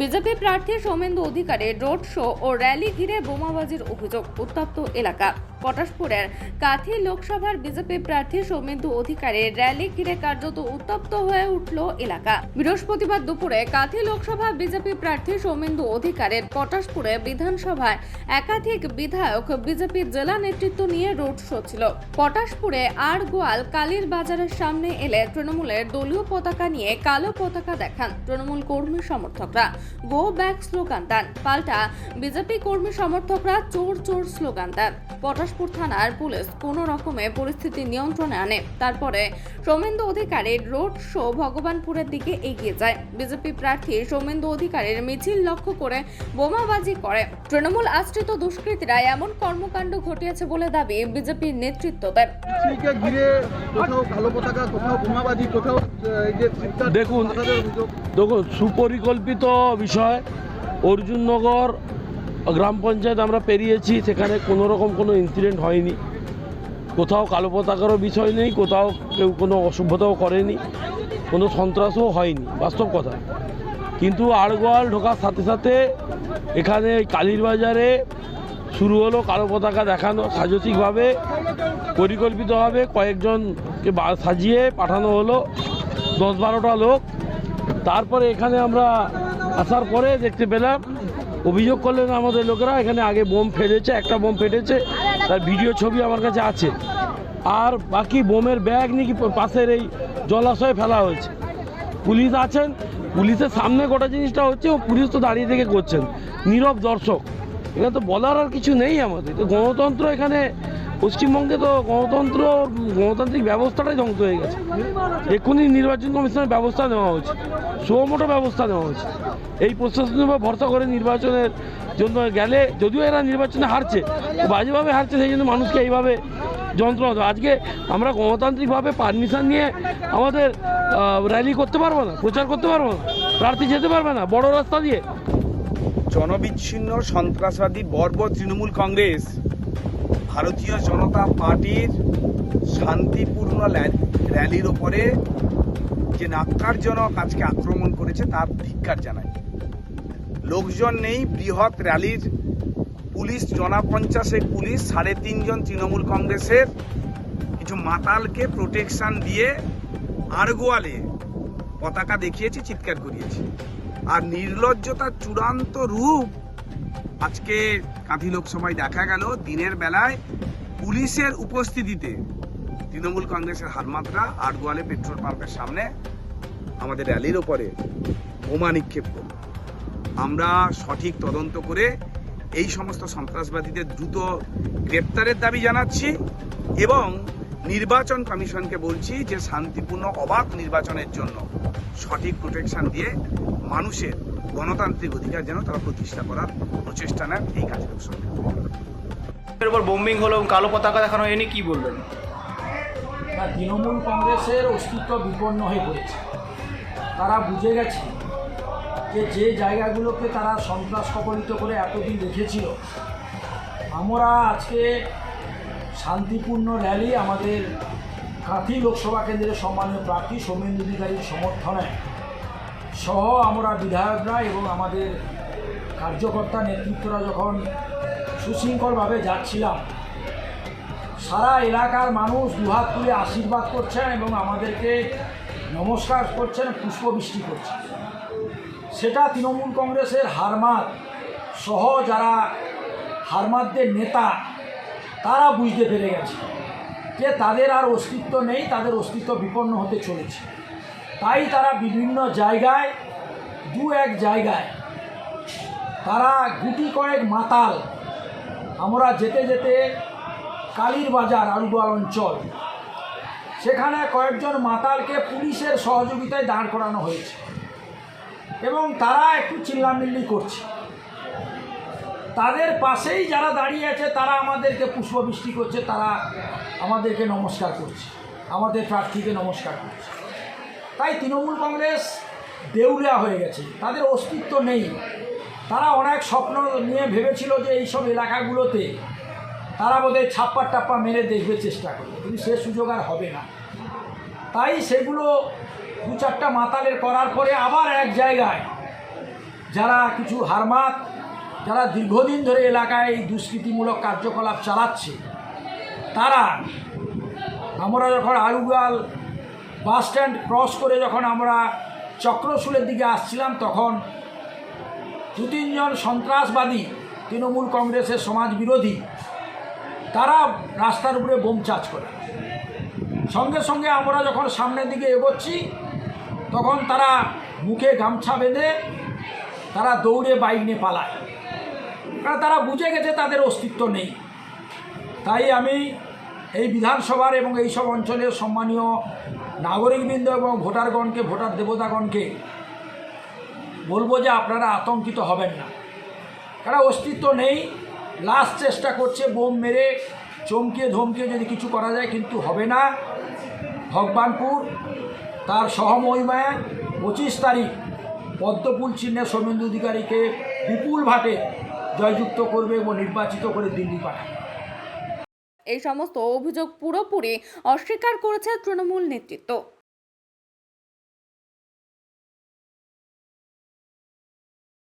BJP প্রার্থী সৌমেন্দু অধিকারের road show ও rally ঘিরে বোমাবাজির অভিযোগ উত্তপ্ত এলাকা। পটাশপুরের কাথি লোকসভার বিজেপি প্রার্থী সৌমেন্দু অধিকারের র্যালি ঘিরে কার্যত উত্তপ্ত হয়ে উঠল এলাকা। বৃহস্পতিবার দুপুরে কাথি লোকসভা বিজেপি প্রার্থী সৌমেন্দু অধিকারের পটাশপুরে বিধানসভায় একাধিক বিধায়ক বিজেপি জেলা নেতৃত্ব নিয়ে রোড শো ছিল। পটাশপুরে আর গোয়াল কালীর বাজারের সামনে এলে তৃণমূলের দলীয় পতাকা নিয়ে কালো পতাকা দেখান তৃণমূল কর্মী সমর্থকরা। গো ব্যাক স্লোগান দেন। পাল্টা বিজেপি কর্মী সমর্থকরা চোর চোর স্লোগান দেন। পটাশপুর থানার পুলিশ কোনো রকমে পরিস্থিতি নিয়ন্ত্রণে আনে। তারপরে সৌমেন্দু অধিকারীর রোড শো ভগবানপুরের দিকে এগিয়ে যায়। বিজেপি প্রার্থী সৌমেন্দু অধিকারীর মিছিল লক্ষ্য করে বোমাবাজি করে। তৃণমূল আশ্রিত দুষ্কৃতীরা এমন কর্মকাণ্ড ঘটিয়েছে বলে দাবি বিজেপির নেতৃত্বদের মিছিলকে ঘিরে কোথাও কালো পতাকা কোথাও বোমাবাজি কোথাও আহ, এই যে চিৎকার দেখুন। দেখুন সুপরিকল্পিত বিষয়, অর্জুননগর গ্রাম পঞ্চায়েত আমরা পেরিয়েছি, সেখানে কোনো রকম কোনো ইনসিডেন্ট হয়নি। কোথাও কালো পতাকারও বিষয় নেই, কোথাও কেউ কোনো অসভ্যতাও করেনি, কোনো সন্ত্রাসও হয়নি, বাস্তব কথা। কিন্তু আড়গোয়াল ঢোকার সাথে সাথে এখানে কালীর বাজারে শুরু হলো কালো পতাকা দেখানো সাজসিকভাবে পরিকল্পিতভাবে কয়েকজনকে সাজিয়ে পাঠানো হলো, দশ বারোটা লোক। তারপরে এখানে আমরা আসার পরে দেখতে পেলাম, অভিযোগ করলেন আমাদের লোকেরা, এখানে আগে বোম ফেলেছে একটা বোম ফেটেছে, তার ভিডিও ছবি আমার কাছে আছে। আর বাকি বোমের ব্যাগ নাকি পাশের এই জলাশয়ে ফেলা হয়েছে। পুলিশ আছেন, পুলিশের সামনে গোটা জিনিসটা হচ্ছে, ও পুলিশ তো দাঁড়িয়ে থেকে করছেন। নীরব দর্শক। এখানে তো বলার আর কিছু নেই আমাদের। গণতন্ত্র এখানে পশ্চিমবঙ্গে তো গণতন্ত্র, গণতান্ত্রিক ব্যবস্থাটাই ধ্বংস হয়ে গেছে। এক্ষুনি নির্বাচন কমিশনের ব্যবস্থা নেওয়া হচ্ছে সুমোটো ব্যবস্থা নেওয়া হচ্ছে এই প্রশাসনের উপর ভরসা করে নির্বাচনের জন্য গেলে যদিও এরা নির্বাচনে হারছে বাজেভাবে হারছে, সেই জন্য মানুষকে এইভাবে যন্ত্রণা। আজকে আমরা গণতান্ত্রিকভাবে পারমিশন নিয়ে আমাদের র্যালি করতে পারব না, প্রচার করতে পারব না, প্রার্থী যেতে পারবে না, বড় রাস্তা দিয়ে। জনবিচ্ছিন্ন সন্ত্রাসবাদী বর্বর তৃণমূল কংগ্রেস ভারতীয় জনতা পার্টির শান্তিপূর্ণ র্যালির ওপরে যে নাক্কারজনক আজকে আক্রমণ করেছে, তার ধিক্কার জানাই। লোকজন নেই, বৃহৎ র্যালির পুলিশ জনা পঞ্চাশেক পুলিশ, সাড়ে তিনজন তৃণমূল কংগ্রেসের, কিছু মাতালকে প্রোটেকশন দিয়ে আরগোয়ালে পতাকা দেখিয়েছি, চিৎকার করিয়েছি। আর নির্লজ্জতার চূড়ান্ত রূপ আজকে কাঁথি লোকসভায় দেখা গেল দিনের বেলায় পুলিশের উপস্থিতিতে তৃণমূল কংগ্রেসের হারমাত্রা আটগোয়ালে পেট্রোল পাম্পের সামনে আমাদের র্যালির ওপরে বোমা নিক্ষেপ করল। আমরা সঠিক তদন্ত করে এই সমস্ত সন্ত্রাসবাদীদের দ্রুত গ্রেপ্তারের দাবি জানাচ্ছি এবং নির্বাচন কমিশনকে বলছি যে শান্তিপূর্ণ অবাধ নির্বাচনের জন্য সঠিক প্রোটেকশন দিয়ে মানুষের গণতান্ত্রিক অধিকার যেন তারা প্রতিষ্ঠা করার প্রচেষ্টা নেন এই কাজের সঙ্গে এর উপর বোম্বিং হলো কালো পতাকা দেখানো এ নিয়ে কি বলবেন? তৃণমূল কংগ্রেসের অস্তিত্ব বিপন্ন হয়ে পড়েছে। তারা বুঝে গেছে যে যে জায়গাগুলোকে তারা সন্ত্রাস কবলিত করে এতদিন রেখেছিল আমরা আজকে শান্তিপূর্ণ র্যালি আমাদের কাঁথি লোকসভা কেন্দ্রের সম্মানীয় প্রার্থী সৌমেন্দু অধিকারীর সমর্থনে সহ আমরা বিধায়করা এবং আমাদের কার্যকর্তা নেতৃত্বরা যখন সুশৃঙ্খলভাবে যাচ্ছিলাম, সারা এলাকার মানুষ দুহাত তুলে আশীর্বাদ করছেন এবং আমাদেরকে নমস্কার করছেন পুষ্পবৃষ্টি করছেন। সেটা তৃণমূল কংগ্রেসের হারমাত সহ যারা হারমাতদের নেতা, তারা বুঝতে পেরে গেছে যে তাদের আর অস্তিত্ব নেই, তাদের অস্তিত্ব বিপন্ন হতে চলেছে। তাই তারা বিভিন্ন জায়গায়, দু এক জায়গায়, তারা গুটি কয়েক মাতাল, আমরা যেতে যেতে কালীর বাজার, আলুদোয়াল অঞ্চল, সেখানে কয়েকজন মাতালকে পুলিশের সহযোগিতায় দাঁড় করানো হয়েছে। এবং তারা একটু চিল্লামিল্লি করছে। তাদের পাশেই যারা দাঁড়িয়ে আছে, তারা আমাদেরকে পুষ্পবৃষ্টি করছে, তারা আমাদেরকে নমস্কার করছে, আমাদের প্রার্থীকে নমস্কার করছে। তাই তৃণমূল কংগ্রেস দেউলিয়া হয়ে গেছে। তাদের অস্তিত্ব নেই। তারা অনেক স্বপ্ন নিয়ে ভেবেছিল যে এইসব এলাকাগুলোতে তারা বোধহয় ছাপ্পা টাপ্পা মেরে দেখবে চেষ্টা করবে। কিন্তু সে সুযোগ আর হবে না। তাই সেগুলো দু চারটা মাতালের করার পরে আবার এক জায়গায় যারা কিছু হারমাত, যারা দীর্ঘদিন ধরে এলাকায় এই দুষ্কৃতিমূলক কার্যকলাপ চালাচ্ছে, তারা আমরা যখন আলুগাল বাস স্ট্যান্ড ক্রস করে যখন আমরা চক্রশুলের দিকে আসছিলাম, তখন দু তিনজন সন্ত্রাসবাদী, তৃণমূল কংগ্রেসের সমাজ বিরোধী, তারা রাস্তার উপরে বোম চার্জ করে। সঙ্গে সঙ্গে আমরা যখন সামনের দিকে এগোচ্ছি, তখন তারা মুখে গামছা বেঁধে তারা দৌড়ে বাইক নিয়ে পালায়। কারণ তারা বুঝে গেছে তাদের অস্তিত্ব নেই। তাই আমি এই বিধানসভার এবং এই সব অঞ্চলের সম্মানীয় নাগরিকবৃন্দ এবং ভোটারগণকে, ভোটার দেবতাগণকে বলব যে আপনারা আতঙ্কিত হবেন না। কারণ অস্তিত্ব নেই লাস্ট চেষ্টা করছে, বোম মেরে, চমকিয়ে ধমকিয়ে যদি কিছু করা যায় কিন্তু হবে না। ভগবানপুর, তার সহমহিমায় পঁচিশ তারিখ পদ্মপুল চিহ্নে সৌমেন্দু অধিকারীকে বিপুল ভাটে জয়যুক্ত করবে এবং নির্বাচিত করে দিল্লি পাঠাবে। এই সমস্ত অভিযোগ পুরোপুরি অস্বীকার করেছে তৃণমূল নেতৃত্ব।